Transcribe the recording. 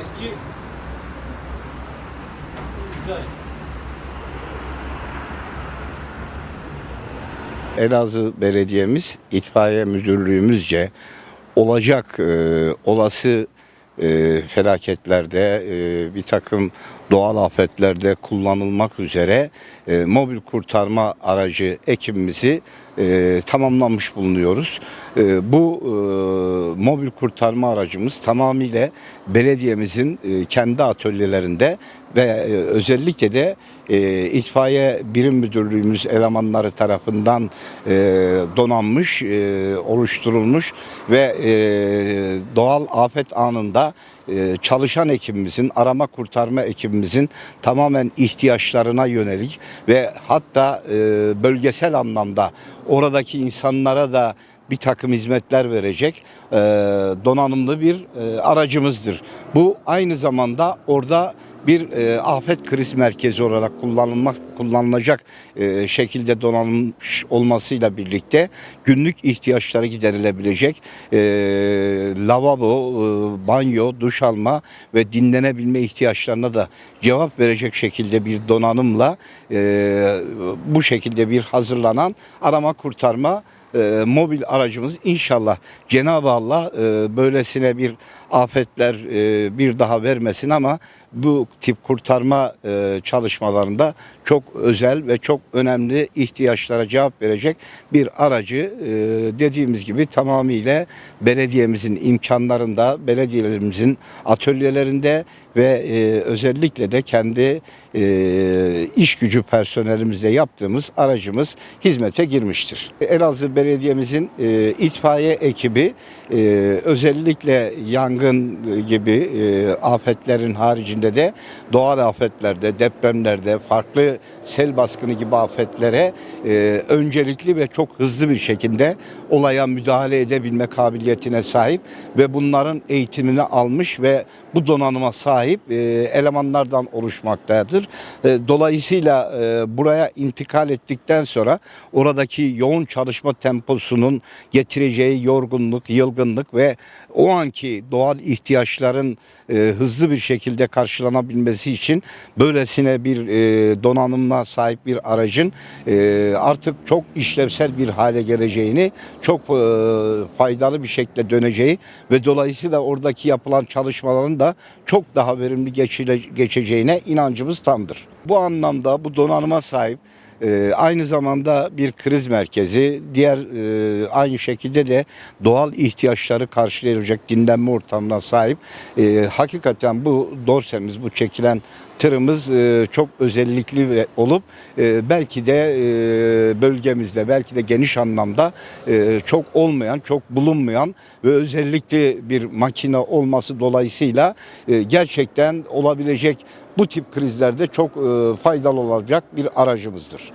eski güzel. Elazığ Belediye'miz itfaiye müdürlüğümüzce olacak e, olası e, felaketlerde e, bir takım doğal afetlerde kullanılmak üzere e, mobil kurtarma aracı ekibimizi e, tamamlamış bulunuyoruz. E, bu e, mobil kurtarma aracımız tamamıyla belediyemizin e, kendi atölyelerinde ve e, özellikle de e, itfaiye birim müdürlüğümüz elemanları tarafından e, donanmış, e, oluşturulmuş ve e, doğal afet anında e, çalışan ekibimizin, arama kurtarma ekibimizin tamamen ihtiyaçlarına yönelik ve hatta e, bölgesel anlamda oradaki insanlara da bir takım hizmetler verecek e, donanımlı bir e, aracımızdır. Bu aynı zamanda orada bir e, afet kriz merkezi olarak kullanılmak kullanılacak e, şekilde donanılmış olmasıyla birlikte günlük ihtiyaçları giderilebilecek e, lavabo, e, banyo, duş alma ve dinlenebilme ihtiyaçlarına da cevap verecek şekilde bir donanımla e, bu şekilde bir hazırlanan arama kurtarma e, mobil aracımız inşallah Cenab-ı Allah e, böylesine bir afetler e, bir daha vermesin ama bu tip kurtarma e, çalışmalarında çok özel ve çok önemli ihtiyaçlara cevap verecek bir aracı e, dediğimiz gibi tamamıyla belediyemizin imkanlarında, belediyelerimizin atölyelerinde ve e, özellikle de kendi e, iş gücü personelimizle yaptığımız aracımız hizmete girmiştir. Elazığ Belediye'mizin e, itfaiye ekibi e, özellikle yangın gibi e, afetlerin haricinde de doğal afetlerde, depremlerde, farklı sel baskını gibi afetlere e, öncelikli ve çok hızlı bir şekilde olaya müdahale edebilme kabiliyetine sahip ve bunların eğitimini almış ve bu donanıma sahip e, elemanlardan oluşmaktadır. E, dolayısıyla e, buraya intikal ettikten sonra oradaki yoğun çalışma temposunun getireceği yorgunluk, yılgınlık ve o anki doğal ihtiyaçların e, hızlı bir şekilde karşılanabilmesi için böylesine bir e, donanımla sahip bir aracın e, artık çok işlevsel bir hale geleceğini, çok e, faydalı bir şekilde döneceği ve dolayısıyla oradaki yapılan çalışmaların da çok daha verimli geçile, geçeceğine inancımız tamdır. Bu anlamda bu donanıma sahip ee, aynı zamanda bir kriz merkezi, diğer e, aynı şekilde de doğal ihtiyaçları karşılayacak dinlenme ortamına sahip. Ee, hakikaten bu dorsemiz, bu çekilen tırımız e, çok özellikli olup e, belki de e, bölgemizde belki de geniş anlamda çok olmayan, çok bulunmayan ve özellikli bir makine olması dolayısıyla gerçekten olabilecek bu tip krizlerde çok faydalı olacak bir aracımızdır.